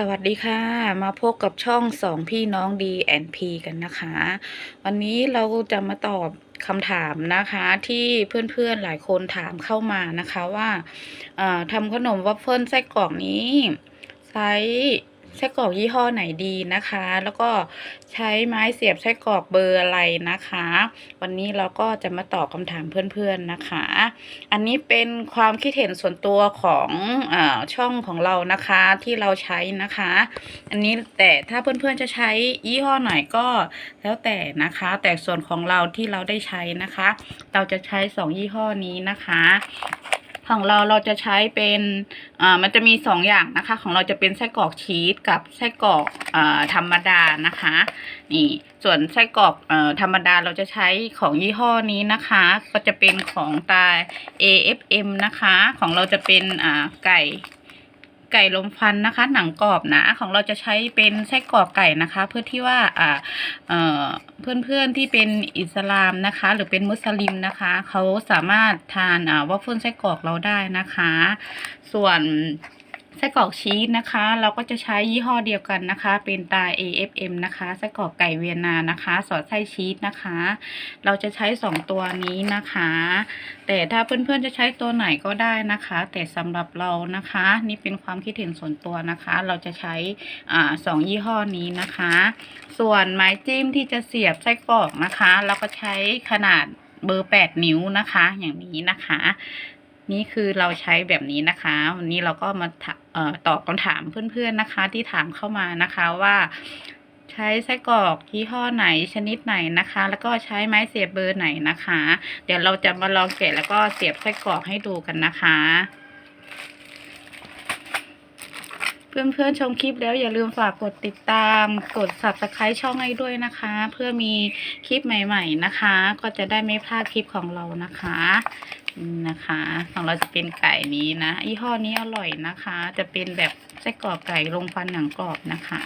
สวัสดีค่ะ มาพบกับช่องสองพี่น้อง D&P กันนะคะ วันนี้เราจะมาตอบคำถามนะคะที่เพื่อนๆหลายคนถามเข้ามานะคะว่าทำขนมวัฟเฟิลไส้กรอกนี้ ใช้ ไส้กรอกยี่ห้อไหนดีนะคะ แล้วก็ใช้ไม้เสียบไส้กรอกเบอร์อะไรนะคะ วันนี้เราก็จะมาตอบคำถามเพื่อนๆนะคะ อันนี้เป็นความคิดเห็นส่วนตัวของอช่องของเรานะคะที่เราใช้นะคะ อันนี้แต่ถ้าเพื่อนๆจะใช้ยี่ห้อไหนก็แล้วแต่นะคะ แต่ส่วนของเราที่เราได้ใช้นะคะ เราจะใช้สองยี่ห้อนี้นะคะ ของเราเราจะใช้เป็นอ่ามันจะมีสองอย่างนะคะ ของเราจะเป็นไส้กรอกชีสกับไส้กรอกอ่าธรรมดานะคะ นี่ ส่วนไส้กรอกเอ่อธรรมดาเราจะใช้ของยี่ห้อนี้นะคะ ก็จะเป็นของตา AFM นะคะ ของเราจะเป็นอ่าไก่ ไก่ลมฟันนะคะ หนังกรอบนะของเราจะใช้เป็นไส้กรอกไก่นะคะ เพื่อที่ว่าอ่าเอ่อเพื่อนๆที่เป็นอิสลามนะคะ หรือเป็นมุสลิมนะคะเขาสามารถทานอ่าวัฟเฟิลไส้กรอกเราได้นะคะ ส่วน ไส้กรอกชีสนะคะ เราก็จะใช้ยี่ห้อเดียวกันนะคะ เป็นตา AFM นะคะไส้กรอกไก่เวียนนานะคะ สอดไส้ชีสนะคะ เราจะใช้สองตัวนี้นะคะ แต่ถ้าเพื่อนๆจะใช้ตัวไหนก็ได้นะคะ แต่สำหรับเรานะคะ นี่เป็นความคิดเห็นส่วนตัวนะคะ เราจะใช้อ่าสองยี่ห้อนี้นะคะ ส่วนไม้จิ้มที่จะเสียบไส้กรอกนะคะ เราก็ใช้ขนาดเบอร์แปดนิ้วนะคะ อย่างนี้นะคะ นี่คือเราใช้แบบนี้นะคะ วันนี้เราก็มาออตอบคำถามเพื่อนๆนะคะ ที่ถามเข้ามานะคะว่า ใช้ไส้กรอกยี่ห้อไหนชนิดไหนนะคะ แล้วก็ใช้ไม้เสียบเบอร์ไหนนะคะ เดี๋ยวเราจะมาลองแกะแล้วก็เสียบไส้กรอกให้ดูกันนะคะ เพื่อนๆชมคลิปแล้วอย่าลืมฝากกดติดตามกด subscribe ช่องให้ด้วยนะคะ เพื่อมีคลิปใหม่ๆนะคะ ก็จะได้ไม่พลาดคลิปของเรานะคะนะคะของเราจะเป็นไก่นี้นะยี่ห้อนี้อร่อยนะคะ จะเป็นแบบไส้กรอกไก่ลงฟันหนังกรอบนะคะ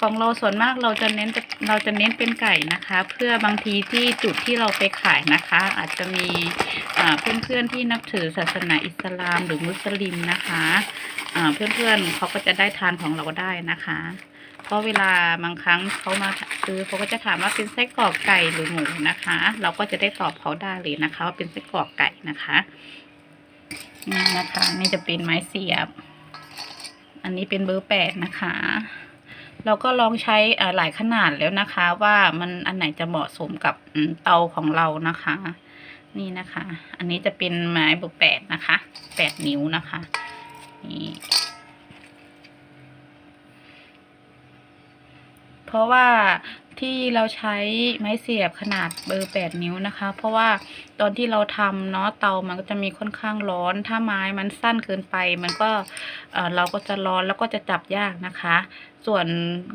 ของเราส่วนมากเราจะเน้นเราจะเน้นเป็นไก่นะคะ เพื่อบางทีที่จุดที่เราไปขายนะคะ อาจจะมีเพื่อนๆที่นับถือศาสนาอิสลามหรือมุสลิมนะคะ เพื่อนๆเขาก็จะได้ทานของเราได้นะคะ เพราะเวลาบางครั้งเขามาซื้อเขาก็จะถามว่าเป็นไส้กรอกไก่หรือหมูนะคะ เราก็จะได้ตอบเขาได้เลยนะคะ ว่าเป็นไส้กรอกไก่นะคะนี่นะคะนี่จะเป็นไม้เสียบ อันนี้เป็นเบอร์แปดนะคะ เราก็ลองใช้อ่าหลายขนาดแล้วนะคะ ว่ามันอันไหนจะเหมาะสมกับเตาของเรานะคะ นี่นะคะ อันนี้จะเป็นไม้เบอร์แปดนะคะแปดนิ้วนะคะ นี่เพราะว่า ที่เราใช้ไม้เสียบขนาดเบอร์แปดนิ้วนะคะ เพราะว่าตอนที่เราทำเนาะเตามันก็จะมีค่อนข้างร้อน ถ้าไม้มันสั้นเกินไป มันก็เออเราก็จะร้อนแล้วก็จะจับยากนะคะ ส่วน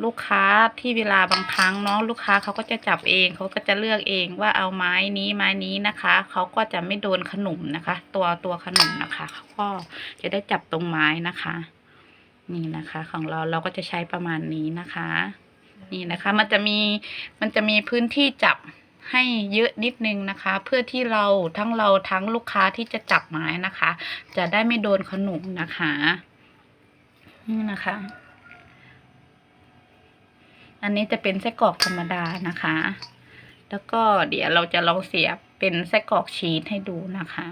ลูกค้าที่เวลาบางครั้งเนาะลูกค้าเขาก็จะจับเองเขาก็จะเลือกเองว่าเอาไม้นี้ไม้นี้นะคะเขาก็จะไม่โดนขนุมนะคะ ตัวตัวขนุมนะคะเขาก็จะได้จับตรงไม้นะคะ นี่นะคะของเราเราก็จะใช้ประมาณนี้นะคะ นี่นะคะ มันจะมีมันจะมีพื้นที่จับให้เยอะนิดนึงนะคะ เพื่อที่เราทั้งเราทั้งลูกค้าที่จะจับไม้นะคะ จะได้ไม่โดนขนุนนะคะนี่นะคะ อันนี้จะเป็นไส้กรอกธรรมดานะคะ แล้วก็เดี๋ยวเราจะลองเสียบเป็นไส้กรอกชีสให้ดูนะคะ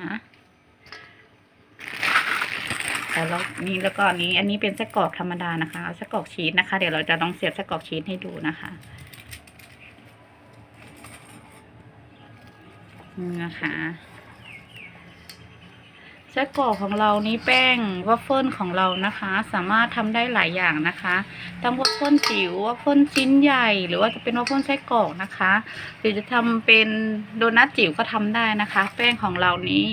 แต่เรานี่แล้วก็นี้ อันนี้เป็นไส้กรอกธรรมดานะคะไส้กรอกชีสนะคะ เดี๋ยวเราจะลองเสียบไส้กรอกชีสให้ดูนะคะนี่นะคะไส้กรอกของเรานี้แป้งวัฟเฟิลของเรานะคะ สามารถทำได้หลายอย่างนะคะทั้งวัฟเฟิลจิ๋ววัฟเฟิลชิ้นใหญ่ หรือว่าจะเป็นวัฟเฟิลไส้กรอกนะคะ หรือจะทำเป็นโดนัทจิ๋วก็ทำได้นะคะ แป้งของเรานี้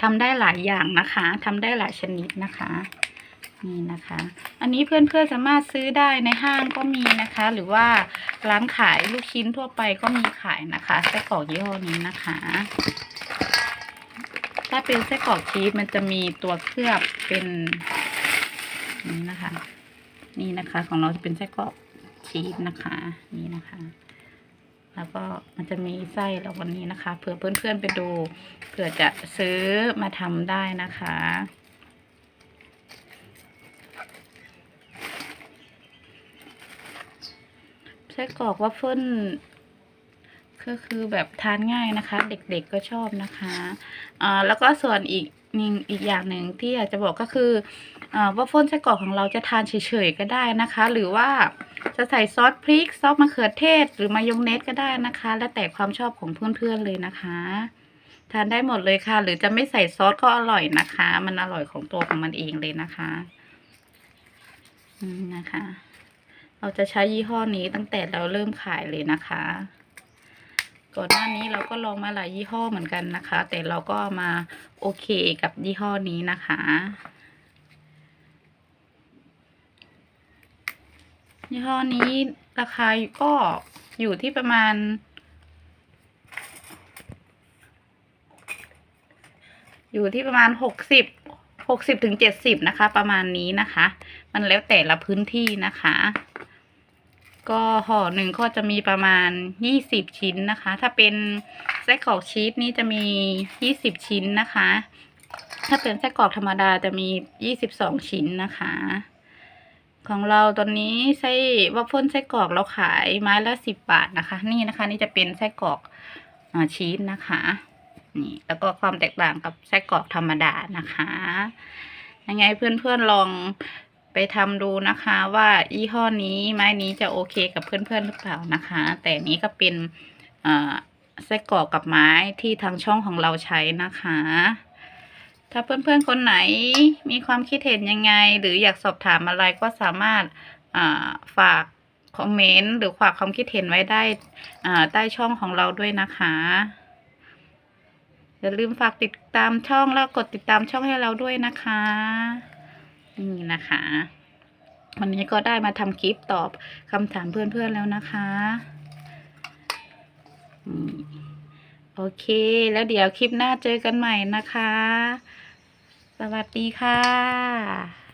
ทำได้หลายอย่างนะคะทำได้หลายชนิดนะคะนี่นะคะ อันนี้เพื่อนๆสามารถซื้อได้ในห้างก็มีนะคะ หรือว่าร้านขายลูกชิ้นทั่วไปก็มีขายนะคะไส้กรอกยี่ห้อนี้นะคะ ถ้าเป็นไส้กรอกชีสมันจะมีตัวเคลือบเป็นนี่นะคะ นี่นะคะ ของเราจะเป็นไส้กรอกชีสนะคะ นี่นะคะ แล้วก็มันจะมีไส้เราวันนี้นะคะ เผื่อเพื่อนๆไปดู เผื่อจะซื้อมาทำได้นะคะ ไส้กรอกวัฟเฟิลก็คือแบบทานง่ายนะคะ เด็กๆก็ชอบนะคะอ่าแล้วก็ส่วนอีกหนึ่งอีกอย่างหนึ่งที่อยากจะบอกก็คืออ่าวัฟเฟิลไส้กรอกของเราจะทานเฉยๆก็ได้นะคะ หรือว่า จะใส่ซอสพริก ซอสมะเขือเทศ หรือมายองเนสก็ได้นะคะ แล้วแต่ความชอบของเพื่อนๆเลยนะคะ ทานได้หมดเลยค่ะ หรือจะไม่ใส่ซอสก็อร่อยนะคะ มันอร่อยของตัวของมันเองเลยนะคะนะคะ เราจะใช้ยี่ห้อนี้ตั้งแต่เราเริ่มขายเลยนะคะ ก่อนหน้านี้เราก็ลองมาหลายยี่ห้อเหมือนกันนะคะ แต่เราก็มาโอเคกับยี่ห้อนี้นะคะ ยี่ห้อนี้ราคาก็อยู่ที่ประมาณอยู่ที่ประมาณหกสิบหกสิบถึงเจ็ดสิบนะคะ ประมาณนี้นะคะ มันแล้วแต่ละพื้นที่นะคะ ก็ห่อหนึ่งก็จะมีประมาณยี่สิบชิ้นนะคะ ถ้าเป็นไส้กรอกชีสนี่จะมียี่สิบชิ้นนะคะ ถ้าเป็นไส้กรอกธรรมดาจะมียี่สิบสองชิ้นนะคะ ของเราตอนนี้ไส้วัฟเฟิลไส้กรอกเราขายไม้ละสิบบาทนะคะ นี่นะคะ นี่จะเป็นไส้กรอกอชีสนะคะ นี่แล้วก็ความแตกต่างกับไส้กรอกธรรมดานะคะยังไงเพื่อนๆลองไปทำดูนะคะว่ายี่ห้อนี้ไม้นี้จะโอเคกับเพื่อนๆหรือเปล่านะคะ แต่นี้ก็เป็นไส้กรอกกับไม้ที่ทางช่องของเราใช้นะคะ ถ้าเพื่อนๆคนไหนมีความคิดเห็นยังไง หรืออยากสอบถามอะไรก็สามารถาฝากคอมเมนต์หรือฝากความคิดเห็นไว้ได้ใต้ช่องของเราด้วยนะคะ อย่าลืมฝากติดตามช่องแล้วกดติดตามช่องให้เราด้วยนะคะนี่นะคะ วันนี้ก็ได้มาทำคลิปตอบคำถามเพื่อนๆแล้วนะคะโอเค แล้วเดี๋ยวคลิปหน้าเจอกันใหม่นะคะ สวัสดีค่ะ